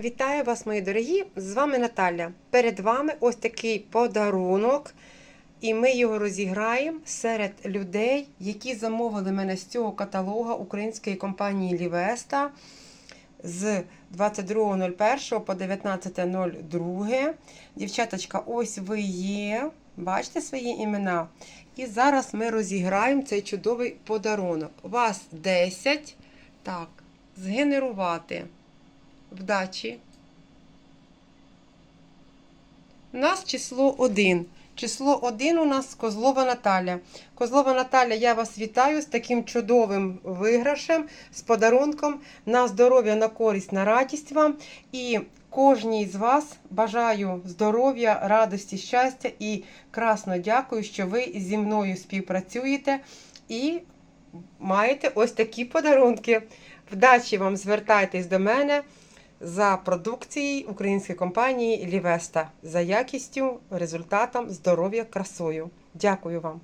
Вітаю вас, мої дорогі! З вами Наталя. Перед вами ось такий подарунок, і ми його розіграємо серед людей, які замовили мене з цього каталога української компанії Лівеста з 22.01 по 19.02. Дівчаточка, ось ви є. Бачите свої імена? І зараз ми розіграємо цей чудовий подарунок. Вас 10. Так, згенерувати. Вдачі. У нас число 1. Число 1 у нас Козлова Наталя. Козлова Наталя, я вас вітаю з таким чудовим виграшем, з подарунком на здоров'я, на користь, на радість вам. І кожній з вас бажаю здоров'я, радості, щастя і красно дякую, що ви зі мною співпрацюєте і маєте ось такі подарунки. Вдачі вам звертайтесь до мене за продукцією української компанії Лівеста за якістю, результатом, здоров'я, красою. Дякую вам.